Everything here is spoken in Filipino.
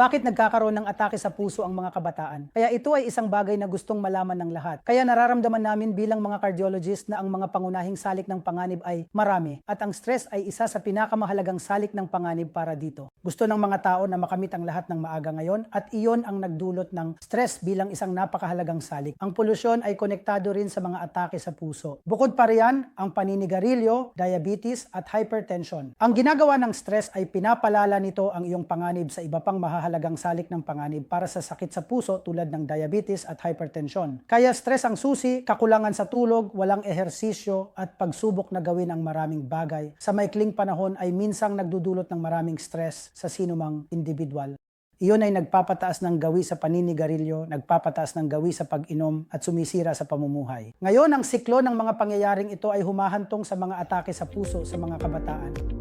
Bakit nagkakaroon ng atake sa puso ang mga kabataan? Kaya ito ay isang bagay na gustong malaman ng lahat. Kaya nararamdaman namin bilang mga cardiologist na ang mga pangunahing salik ng panganib ay marami at ang stress ay isa sa pinakamahalagang salik ng panganib para dito. Gusto ng mga tao na makamit ang lahat ng maaga ngayon at iyon ang nagdulot ng stress bilang isang napakahalagang salik. Ang polusyon ay konektado rin sa mga atake sa puso. Bukod pa riyan, ang paninigarilyo, diabetes at hypertension. Ang ginagawa ng stress ay pinapalala nito ang iyong panganib sa iba pang mahahalagang salik ng panganib para sa sakit sa puso tulad ng diabetes at hypertension. Kaya stress ang susi, kakulangan sa tulog, walang ehersisyo at pagsubok na gawin ang maraming bagay sa maikling panahon ay minsang nagdudulot ng maraming stress sa sinumang individual. Iyon ay nagpapataas ng gawi sa paninigarilyo, nagpapataas ng gawi sa pag-inom at sumisira sa pamumuhay. Ngayon, ang siklo ng mga pangyayaring ito ay humahantong sa mga atake sa puso sa mga kabataan.